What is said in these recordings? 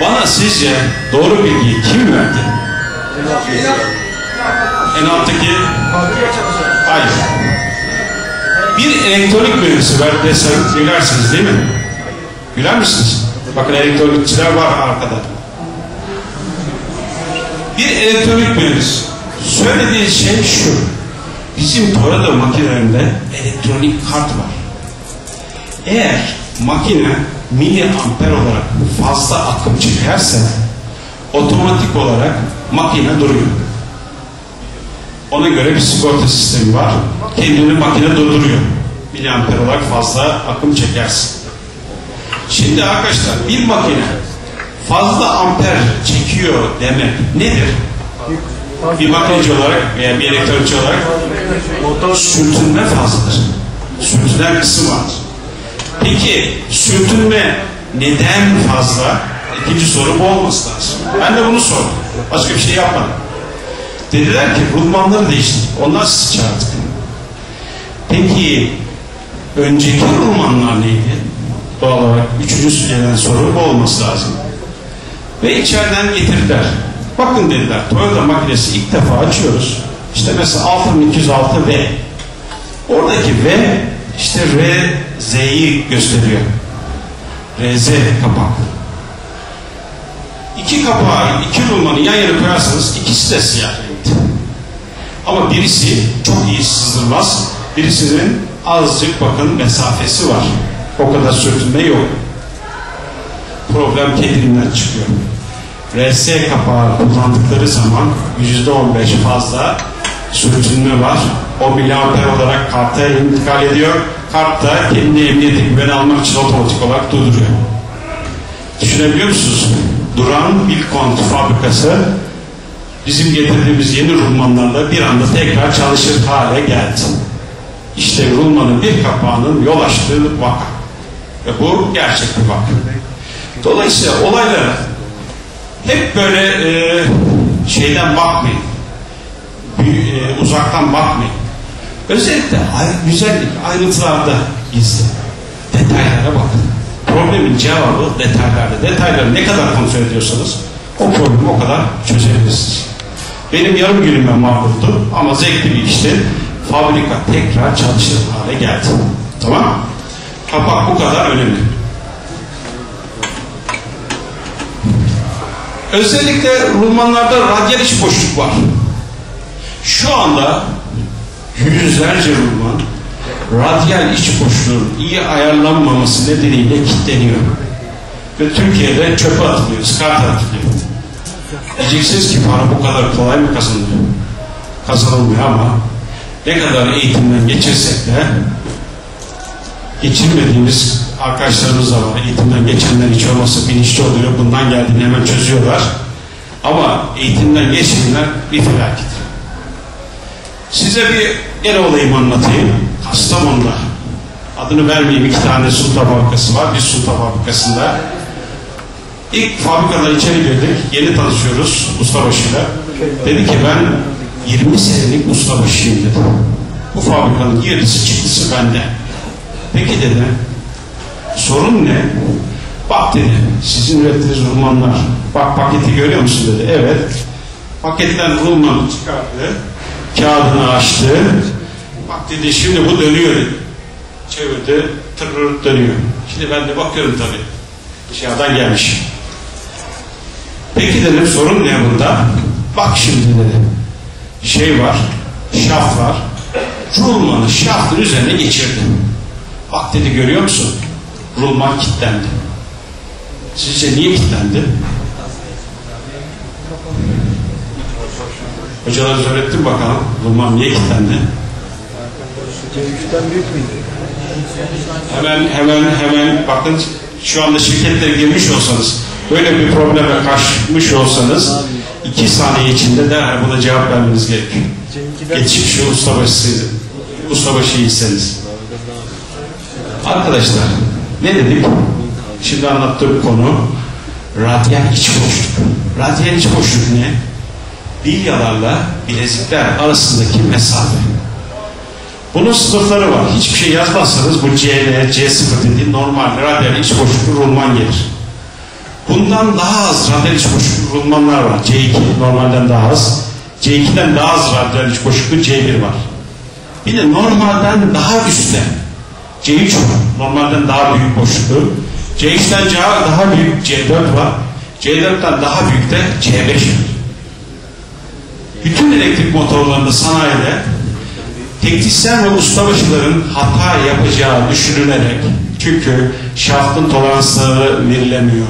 Bana sizce doğru bilgiyi kim verdi? En alttaki Hayır. Bir elektronik mühendisi ver desem gülersiniz değil mi? Güler misiniz? Bakın elektronikçiler var arkada. Bir elektronik mühendis. Söylediği şey şu. Bizim Torado makinelerinde elektronik kart var. Eğer makine miliamper olarak fazla akım çekerse otomatik olarak makine duruyor. Ona göre bir sigorta sistemi var. Kendini makine durduruyor. Miliamper olarak fazla akım çekersin. Şimdi arkadaşlar bir makine fazla amper çekiyor demek nedir? Bir makineci olarak veya bir elektronikçi olarak sürtünme fazladır. Sürtünen kısım vardır. Peki sürtünme neden fazla? İkinci soru bu olması lazım. Ben de bunu sordum. Başka bir şey yapmadım. Dediler ki rulmanları değiştir. Onlar sizi çağırdık. Peki önceki rulmanlar neydi? Doğal olarak üçüncü gelen soru bu olması lazım. Ve içeriden getirdiler. Bakın dediler Toyota makinesi ilk defa açıyoruz. İşte mesela 6206V. Oradaki V işte R, Z'yi gösteriyor. RZ kapak. İki kapağı, iki rulmanı yan yana koyarsanız ikisi de siyah renkti. Ama birisi çok iyi sızdırmaz. Birisinin azıcık bakın mesafesi var. O kadar sürtünme yok. Problem kendiliğinden çıkıyor. RS kapağı kullandıkları zaman %15 fazla sürtünme var. O miliamper olarak karta intikal ediyor. Kart da kendi emniyete güven almak için otomatik olarak durduruyor. Düşünebiliyor musunuz? Duran Bilkont fabrikası bizim getirdiğimiz yeni rulmanlarla bir anda tekrar çalışır hale geldi. İşte rulmanın bir kapağının yol açtığı vaka. Ve bu gerçek bir vaka. Dolayısıyla olaylara hep böyle e, şeyden bakmayın. E, uzaktan bakmayın. Özellikle güzellik ayrıntılarda gizli. Detaylara bakın. Problemin cevabı detaylarda. Detayları ne kadar kontrol ediyorsanız o problemi o kadar çözebilirsiniz. Benim yarım günüme mahvoldu ama zevkli bir işti. Fabrika tekrar çalışır hale geldi. Tamam Kapak bu kadar önemli. Özellikle rulmanlarda radyal iç boşluk var. Şu anda yüzlerce rulman radyal iç boşluğun iyi ayarlanmaması nedeniyle kilitleniyor. Ve Türkiye'de çöpe atılıyor, skart atılıyor. Diyeceksiniz ki para bu kadar kolay mı kazanılıyor? Kazanılmıyor ama ne kadar eğitimden geçirsek de geçirmediğimiz arkadaşlarımız da var. Eğitimden geçenler hiç olmazsa bilinçli oluyor. Bundan geldiğini hemen çözüyorlar. Ama eğitimden geçenler bir felaket. Size bir gene olayımı anlatayım. Kastamonu'da adını vermeyeyim iki tane sulta fabrikası var. Bir sulta fabrikasında ilk fabrikadan içeri girdik. Yeni tanışıyoruz ustabaşıyla. Dedi ki ben 20 senelik ustabaşıyım dedi. Bu fabrikanın girdisi çıktısı bende. Peki dedi sorun ne? Bak dedi sizin ürettiğiniz rulmanlar bak paketi görüyor musun dedi. Evet. Paketten rulmanı çıkarttı. Kağıdını açtı. Bak dedi şimdi bu dönüyor. Çevirdi. Tırırıp dönüyor. Şimdi ben de bakıyorum tabi. Dışarıdan gelmiş. Peki dedim sorun ne bunda? Bak şimdi dedi. Şey var. Şaft var. Rulmanı şaftın üzerine geçirdi. Bak dedi görüyor musun? Rulman kilitlendi. Sizce niye kilitlendi? Hocalarınız öğretti mi bakalım? Rulman niye kilitlendi? Hemen hemen hemen bakın şu anda şirketlere girmiş olsanız böyle bir probleme karşımış olsanız iki saniye içinde derhal buna cevap vermeniz gerekiyor. Geçmiş ustabaşı ustabaşıysanız. Arkadaşlar ne dedik? Şimdi anlattığım konu radyal iç boşluk. Radyal iç boşluk ne? Bilyalarla bilezikler arasındaki mesafe. Bunun sınıfları var. Hiçbir şey yazmazsanız bu CL, C0 dediği normal radyal iç boşluklu rulman gelir. Bundan daha az radyal iç boşluklu rulmanlar var. C2 normalden daha az. C2'den daha az radyal iç boşluklu C1 var. Bir de normalden daha üstte C3 var. Normalden daha büyük boşluklu. C3'ten daha büyük C4 var. C4'ten daha büyük de C5 var. Bütün elektrik motorlarında sanayide teknisyen ve ustabaşıların hata yapacağı düşünülerek çünkü şaftın toleransları verilemiyor.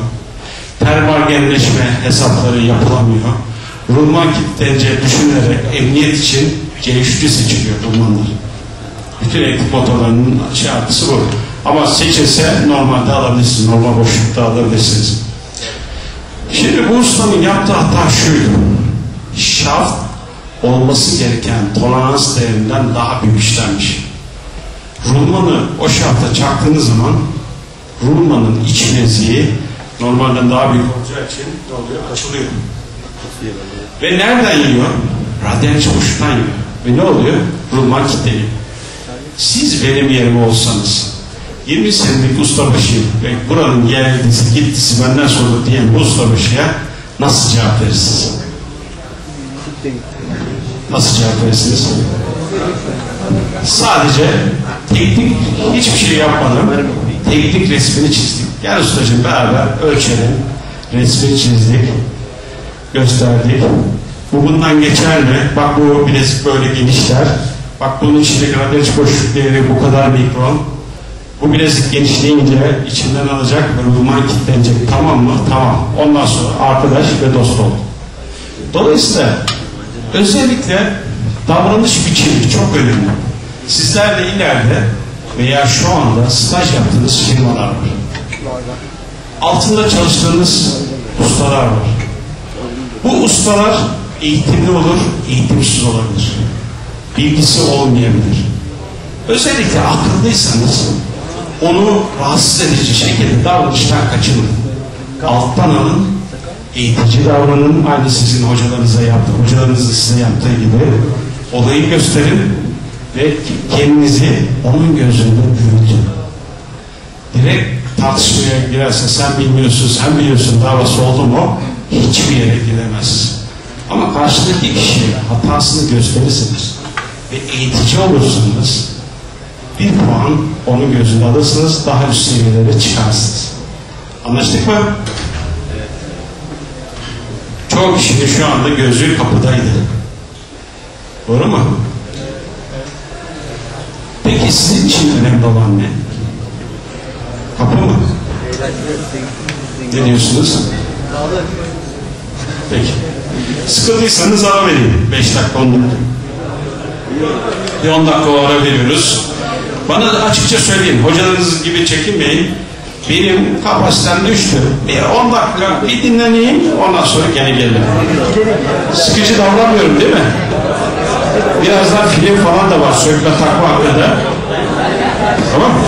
Termal genleşme hesapları yapılamıyor. Rulman kilitleneceği düşünülerek emniyet için C3'lü seçiliyor rulmanlar. Bütün elektrik motorlarının şartısı bu. Ama seçilse normalde alabilirsiniz. Normal boşlukta alabilirsiniz. Şimdi bu ustanın yaptığı hata şuydu. Şaft olması gereken tolerans değerinden daha büyük işlenmiş. Rulmanı o şafta çaktığınız zaman rulmanın iç bileziği normalden daha büyük olacağı için ne oluyor? Açılıyor. Ve nereden yiyor? Radyal boşluktan yiyor. Ve ne oluyor? Rulman kilitleniyor. Siz benim yerime olsanız 20 senelik ustabaşı ve buranın geldisi gittisi benden sordu diyen bu ustabaşıya nasıl cevap verirsiniz? Nasıl cevap verirsiniz? Sadece teknik hiçbir şey yapmadım. Teknik resmini çizdik. Gel ustacığım beraber ölçelim. Resmini çizdik. Gösterdik. Bu bundan geçer mi? Bak bu bilezik böyle genişler. Bak bunun içindeki radyal boşluk değeri bu kadar mikron. Bu bilezik genişleyince içinden alacak ve rulman kilitlenecek. Tamam mı? Tamam. Ondan sonra arkadaş ve dost ol. Dolayısıyla özellikle davranış biçimi çok önemli. Sizler de ileride veya şu anda staj yaptığınız firmalar var. Altında çalıştığınız ustalar var. Bu ustalar eğitimli olur, eğitimsiz olabilir. Bilgisi olmayabilir. Özellikle akıllıysanız onu rahatsız edici şekilde davranıştan kaçının. Alttan alın, eğitici davranın, aynı sizin hocalarınıza yaptığı, hocalarınızın size yaptığı gibi olayı gösterin ve kendinizi onun gözünde büyütün. Direkt tartışmaya girerse sen bilmiyorsun, sen biliyorsun davası oldu mu hiçbir yere gidemez. Ama karşıdaki kişiye hatasını gösterirsiniz ve eğitici olursunuz bir puan onun gözünde alırsınız daha üst seviyelere çıkarsınız. Anlaştık mı? Çok kişinin şu anda gözü kapıdaydı. Doğru mu? Peki sizin için önemli olan ne? Kapı mı? Ne diyorsunuz? Peki. Sıkıldıysanız ara vereyim. 5 dakika 10 dakika. Bir 10 dakika ara veriyoruz. Bana açıkça söyleyin. Hocalarınız gibi çekinmeyin. Benim kapasitem düştü. Bir 10 dakika bir dinleneyim. Ondan sonra gene gelirim. Sıkıcı davranmıyorum değil mi? Birazdan film falan da var. Sökme takma hakkında. Tamam mı?